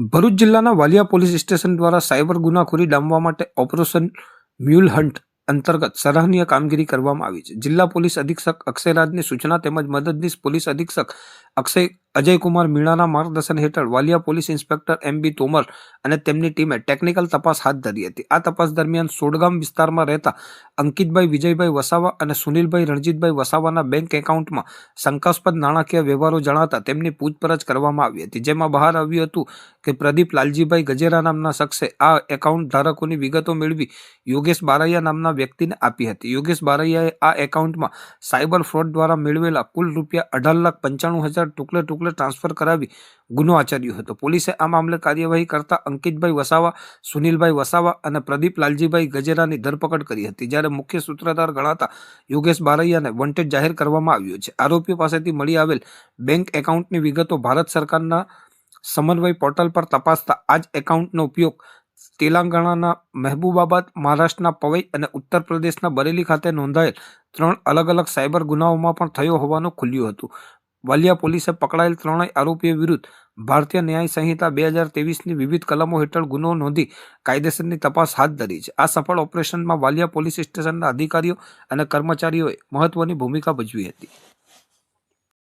ભરૂચ જિલ્લાના Valia police station દ્વારા cyber ગુનાખોરી ડામવા માટે ઓપરેશન મ્યુલ હન્ટ અંતર્ગત સરાહનીય કામગીરી કરવામાં આવી છે. જિલ્લા પોલીસ અધિક્ષક અક્ષયરાજની સૂચના તેમજ મદદનીશ પોલીસ અધિક્ષક અક્ષય અજયકુમાર મીણાના માર્ગદર્શન હેઠળ Valia police inspector M B Tomar અને તેમની ટીમે ટેકનિકલ તપાસ હાથ ધરી હતી. આ તપાસ દરમિયાન સોડગામ વિસ્તારમાં રહેતા અંકિતભાઈ, વિજયભાઈ વસાવા અને સુનિલભાઈ રણજીતભાઈ વસાવાના બેંક એકાઉન્ટમાં શંકાસ્પદ નાણાકીય વ્યવહારો જણાતા તેમની પૂછપરછ કરવામાં આવી હતી. જેમાં બહાર આવ્યું હતું કે પ્રદીપ લાલજીભાઈ ગજેરા નામના શખ્સે આ એકાઉન્ટ ધારકોની વિગતો મેળવી યોગેશ બારૈયા નામના વ્યક્તિને આપી હતી. યોગેશ બારૈયાએ આ એકાઉન્ટમાં સાયબર ફ્રોડ દ્વારા મેળવેલા કુલ રૂપિયા અઢાર લાખ પંચાણું હજાર ટુકડે ટુકડે ટ્રાન્સફર કરાવી ગુનો આચર્યો હતો. પોલીસે આ મામલે કાર્યવાહી કરતા અંકિતભાઈ વસાવા, સુનિલભાઈ વસાવા અને પ્રદીપ લાલજીભાઈ ગજેરાની ધરપકડ કરી હતી, જ્યારે મુખ્ય સૂત્રધાર ગણાતા યોગેશ બારૈયાને વોન્ટેડ જાહેર કરવામાં આવ્યો છે. આરોપીઓ પાસેથી મળી આવેલ બેંક એકાઉન્ટની વિગતો ભારત સરકારના સમન્વય પોર્ટલ પર તપાસતા આ જ એકાઉન્ટનો ઉપયોગ તેલંગાણાના મહેબૂબાબાદ, મહારાષ્ટ્રના પવઈ અને ઉત્તર પ્રદેશના બરેલી ખાતે નોંધાયેલ ત્રણ અલગ અલગ સાયબર ગુનાઓમાં પણ થયો હોવાનું ખુલ્યું હતું. વાલિયા પોલીસે પકડાયેલ ત્રણેય આરોપીઓ વિરુદ્ધ ભારતીય ન્યાય સંહિતા બે હજાર તેવીસની વિવિધ કલમો હેઠળ ગુનો નોંધી કાયદેસરની તપાસ હાથ ધરી છે. આ સફળ ઓપરેશનમાં વાલિયા પોલીસ સ્ટેશનના અધિકારીઓ અને કર્મચારીઓએ મહત્વની ભૂમિકા ભજવી હતી.